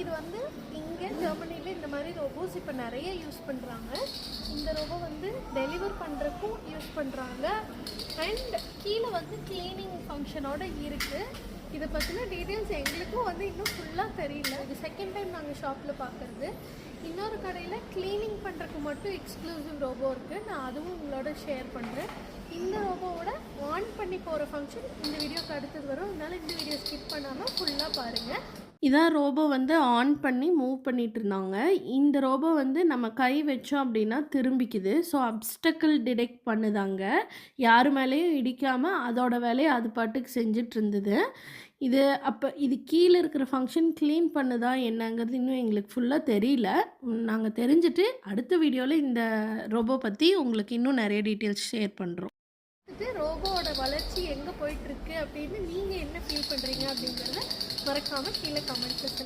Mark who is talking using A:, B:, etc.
A: இது வந்து இங்கே ஜெர்மனியில் இந்த மாதிரி ரோபோஸ் இப்போ நிறைய யூஸ் பண்ணுறாங்க இந்த ரோபோ வந்து டெலிவர் பண்ணுறக்கும் யூஸ் பண்ணுறாங்க அண்ட் கீழே வந்து க்ளீனிங் ஃபங்க்ஷனோட இருக்குது இதை பற்றின டீட்டெயில்ஸ் எங்களுக்கும் வந்து இன்னும் ஃபுல்லாக தெரியல. இது செகண்ட் டைம் நாங்கள் ஷாப்பில் பார்க்குறது இன்னொரு கடையில் க்ளீனிங் பண்ணுறதுக்கு மட்டும் எக்ஸ்க்ளூசிவ் ரோபோ இருக்குது நான் அதுவும் உங்களோட ஷேர் பண்ணுறேன் இந்த ரோபோவோட ஆன் பண்ணி போகிற ஃபங்க்ஷன் இந்த வீடியோக்கு அடுத்தது வரும். அதனால் இந்த வீடியோ ஸ்கிப் பண்ணாமல் ஃபுல்லாக பாருங்கள் இதான் ரோபோ வந்து ஆன் பண்ணி மூவ் பண்ணிட்டு இருந்தாங்க இந்த ரோபோ வந்து நம்ம கை வச்சோம் அப்படின்னா திரும்பிக்குது. So அப்டக்கிள் detect பண்ணுதாங்க. யார் மேலேயும் இடிக்காமல் அதோட வேலையை அது பாட்டுக்கு செஞ்சுட்டு இருந்தது இது அப்போ இது கீழே இருக்கிற ஃபங்க்ஷன் க்ளீன் பண்ணுதா என்னங்கிறது இன்னும் எங்களுக்கு ஃபுல்லாக தெரியல. நாங்கள் தெரிஞ்சுட்டு அடுத்த வீடியோவில் இந்த ரோபோ பற்றி உங்களுக்கு இன்னும் நிறைய டீட்டெயில்ஸ் ஷேர் பண்ணுறோம் இது ரோபோவோட வளர்ச்சி எங்கே போயிட்டுருக்கு அப்படின்னு நீங்கள் என்ன ஃபீல் பண்ணுறீங்க அப்படிங்கிறத மறக்காமல் கீழே கமெண்ட்ஸில்